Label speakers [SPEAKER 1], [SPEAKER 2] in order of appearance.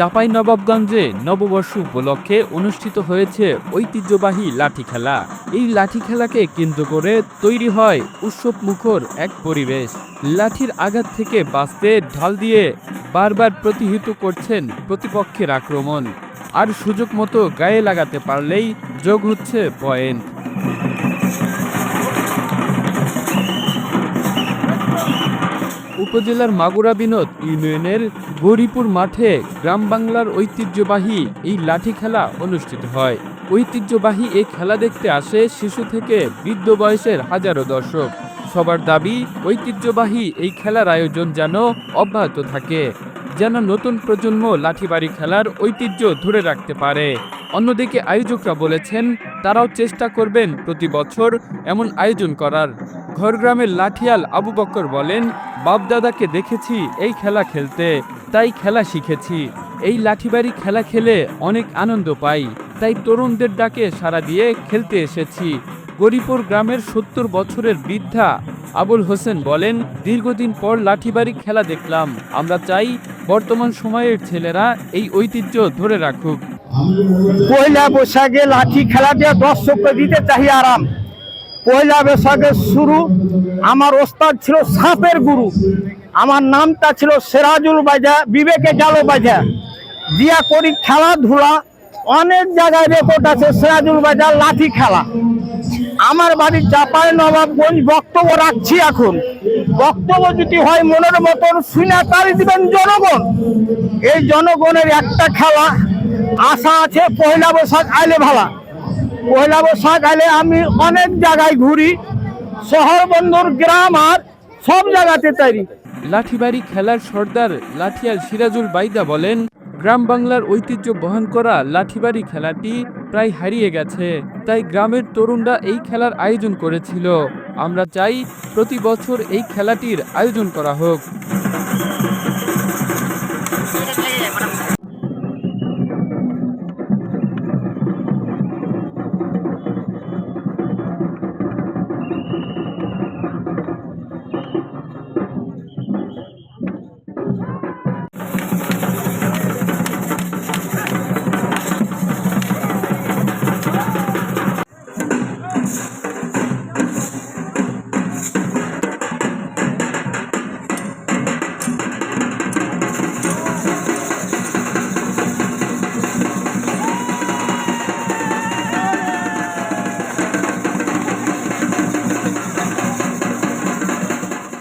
[SPEAKER 1] চাপাই নবাবগঞ্জে নববর্ষ উপলক্ষে অনুষ্ঠিত হয়েছে ঐতিহ্যবাহী লাঠি খেলা। এই লাঠি খেলাকে কেন্দ্র করে তৈরি হয় উৎসব মুখর এক পরিবেশ। লাঠির আঘাত থেকে বাঁচতে ঢাল দিয়ে বারবার প্রতিহিত করছেন প্রতিপক্ষের আক্রমণ। আর সুযোগ মতো গায়ে লাগাতে পারলেই যোগ হচ্ছে পয়েন্ট। উপজেলার মাগুরা বিনোদ ইউনিয়নের গৌরীপুর মাঠে গ্রাম বাংলার ঐতিহ্যবাহী এই লাঠি খেলা অনুষ্ঠিত হয়। ঐতিহ্যবাহী এই খেলা দেখতে আসে শিশু থেকে বৃদ্ধ বয়সের হাজারো দর্শক। সবার দাবি, ঐতিহ্যবাহী এই খেলার আয়োজন যেন অব্যাহত থাকে। যেন নতুন প্রজন্ম লাঠিবাড়ি খেলার ঐতিহ্য ধরে রাখতে পারে। অন্যদিকে আয়োজকরা বলেছেন, তারাও চেষ্টা করবেন প্রতি বছর এমন আয়োজন করার। ঘরগ্রামের লাঠিয়াল আবু বক্কর বলেন, বাপদাদাকে দেখেছি এই খেলা খেলতে, তাই খেলা শিখেছি। এই লাঠিবাড়ি খেলা খেলে অনেক আনন্দ পাই, তাই তরুণদের ডাকে সাড়া দিয়ে খেলতে এসেছি। গরিপুর গ্রামের সত্তর বছরের বৃদ্ধা আবুল হোসেন বলেন, দীর্ঘদিন পর লাঠিবাড়ি খেলা দেখলাম। আমরা চাই বর্তমান সময়ের ছেলেরা এই ঐতিহ্য ধরে রাখুক।
[SPEAKER 2] পয়লা বৈশাখে লাঠি খেলা দিয়ে দর্শককে দিতে চাই আরাম। পয়লা বৈশাখের শুরু। আমার ওস্তাদ ছিল সাপের গুরু। আমার নামটা ছিল সেরাজুল বাজা, বিবেকে গেল বাজা। দিয়া করি খেলাধুলা। অনেক জায়গায় রেকর্ড আছে সেরাজুল বাজা লাঠি খেলা। আমার বাড়ির চাপায় নবাবগঞ্জ বক্তব্য রাখছি এখন। বক্তব্য যদি হয় মনের মতন শুনে তারি দিবেন জনগণ। এই জনগণের একটা খেলা আশা আছে পয়লা বৈশাখ আইলে ভালা। পয়লা বৈশাখ আইলে আমি অনেক জায়গায় ঘুরি, শহর বন্দর, গ্রাম আর সব জায়গাতে তৈরি
[SPEAKER 1] লাঠিবাড়ি খেলার সর্দার লাঠিয়াল সিরাজুল বাইদা বলেন, গ্রাম বাংলার ঐতিহ্য বহন করা লাঠিবাড়ি খেলাটি প্রায় হারিয়ে গেছে, তাই গ্রামের তরুণরা এই খেলার আয়োজন করেছিল। আমরা চাই প্রতি বছর এই খেলাটির আয়োজন করা হোক।